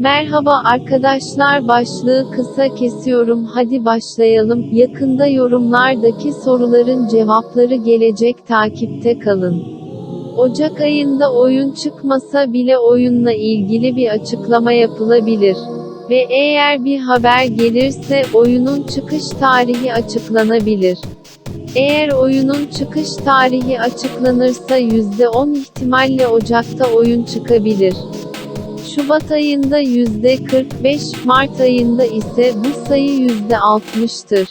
Merhaba arkadaşlar başlığı kısa kesiyorum hadi başlayalım. Yakında yorumlardaki soruların cevapları gelecek takipte kalın. Ocak ayında oyun çıkmasa bile oyunla ilgili bir açıklama yapılabilir. Ve eğer bir haber gelirse oyunun çıkış tarihi açıklanabilir. Eğer oyunun çıkış tarihi açıklanırsa %10 ihtimalle Ocak'ta oyun çıkabilir. Şubat ayında %45, Mart ayında ise bu sayı %60'tır.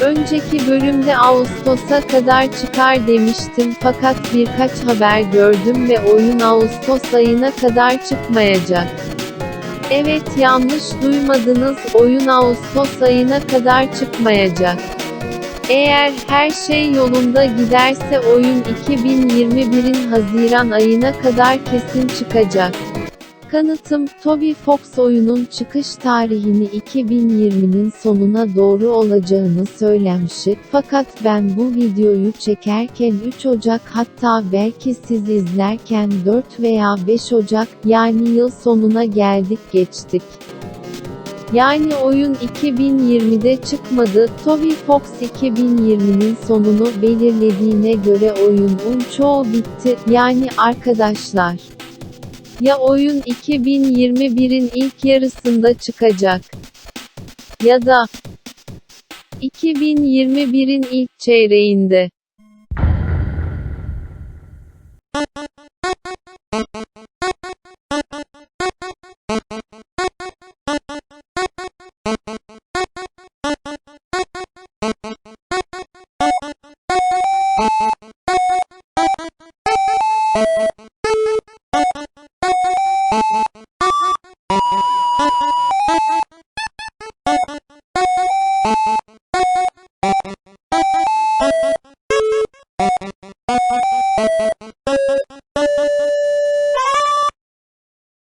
Önceki bölümde Ağustos'a kadar çıkar demiştim fakat birkaç haber gördüm ve oyun Ağustos ayına kadar çıkmayacak. Evet yanlış duymadınız oyun Ağustos ayına kadar çıkmayacak. Eğer her şey yolunda giderse oyun 2021'in Haziran ayına kadar kesin çıkacak. Kanıtım, Toby Fox oyunun çıkış tarihini 2020'nin sonuna doğru olacağını söylemişti. Fakat ben bu videoyu çekerken 3 Ocak hatta belki siz izlerken 4 veya 5 Ocak yani yıl sonuna geldik geçtik. Yani oyun 2020'de çıkmadı, Toby Fox 2020'nin sonunu belirlediğine göre oyunun çoğu bitti, yani arkadaşlar. Ya oyun 2021'in ilk yarısında çıkacak. Ya da 2021'in ilk çeyreğinde.